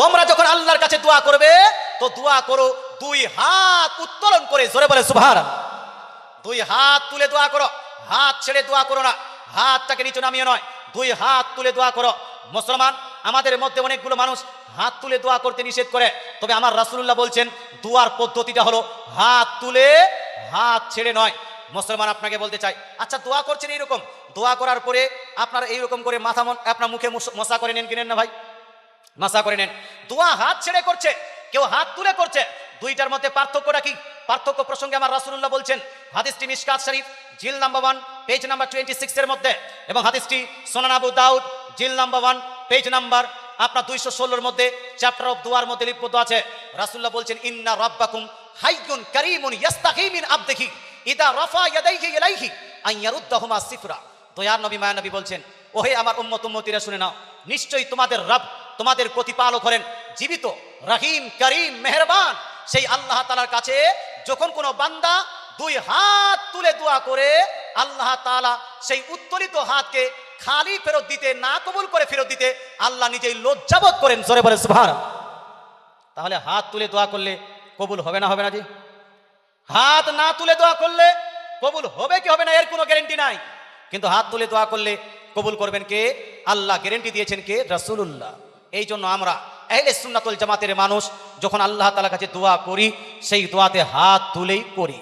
তোমরা যখন আল্লাহর কাছে দোয়া করবে, তো দোয়া করো, দুই হাত উত্তোলন করে জোরে বলে সুভার দুই হাত তুলে দোয়া করো, হাত ছেড়ে দোয়া করো না, হাতটাকে নিচে নামিয়ে নয়, দুই হাত তুলে দোয়া করো। মুসলমান, আমাদের মধ্যে অনেকগুলো মানুষ হাত তুলে দোয়া করতে নিষেধ করে, তবে আমার রাসূলুল্লাহ বলছেন, দোয়ার পদ্ধতিটা হলো হাত তুলে হাত ছেড়ে নয়। মুসলমান আপনাকে বলতে চাই আচ্ছা দোয়া করছেন এইরকম? দোয়া করার পরে আপনার এইরকম করে মাথা আপনার মুখে মশা করে নেন কিনেন না ভাই? মাসা করে নেন। দোয়া হাত ছেড়ে করছে, কেউ হাত তুলে করছে। দুইটার মধ্যে পার্থক্যটা কি? পার্থক্য প্রসঙ্গে আমার রাসূলুল্লাহ বলছেন, হাদিসটি মিশকাত শরীফ, জিল number one, page number twenty সিক্সের মধ্যে। এবং হাদিসটি সোনান আবু দাউদ, জিল নাম্বার ওয়ান, পেজ নাম্বার আপনার দুইশো ষোলোর মধ্যে চ্যাপ্টার অফ দোয়ার মধ্যে লিপিবদ্ধ আছে। রাসূলুল্লাহ বলছেন, ইন্না রাব্বাকুম হাইয়ুন কারীমুন ইয়াস্তাহি মিন আবদিহি, ইদা রাফা ইয়াদাইহি ইলাইহি আন ইয়ারুদ্দাহুমা সিফরা। দয়ার নবী, মায়া নবী বলছেন, ওহে আমার উম্মত উম্মতিরা শুনে নাও, নিশ্চয়ই তোমাদের রব তোমাদের প্রতিপালক হলেন জীবিত, রহিম, করিম, মেহরবান। সেই আল্লাহ তালার কাছে যখন কোনো বান্দা দুই হাত তুলে দোয়া করে, আল্লাহ তালা সেই উত্তোলিত হাতকে খালি ফেরত দিতে, না কবুল করে ফেরত দিতে আল্লাহ নিজেই লজ্জাবোধ করেন। জোরে বলে সুবহান তাহলে হাত তুলে দোয়া করলে কবুল হবে না হবে না জি? হাত না তুলে দোয়া করলে কবুল হবে কি হবে না, এর কোনো গ্যারেন্টি নাই। কিন্তু হাত তুলে দোয়া করলে কবুল করবেন কে? আল্লাহ গ্যারেন্টি দিয়েছেন কে? রাসূলুল্লাহ। এই জন্য আমরা এহলে সুন্নাতুল জামাতের মানুষ যখন আল্লাহ তালার কাছে দোয়া করি, সেই দোয়াতে হাত তুলেই করি।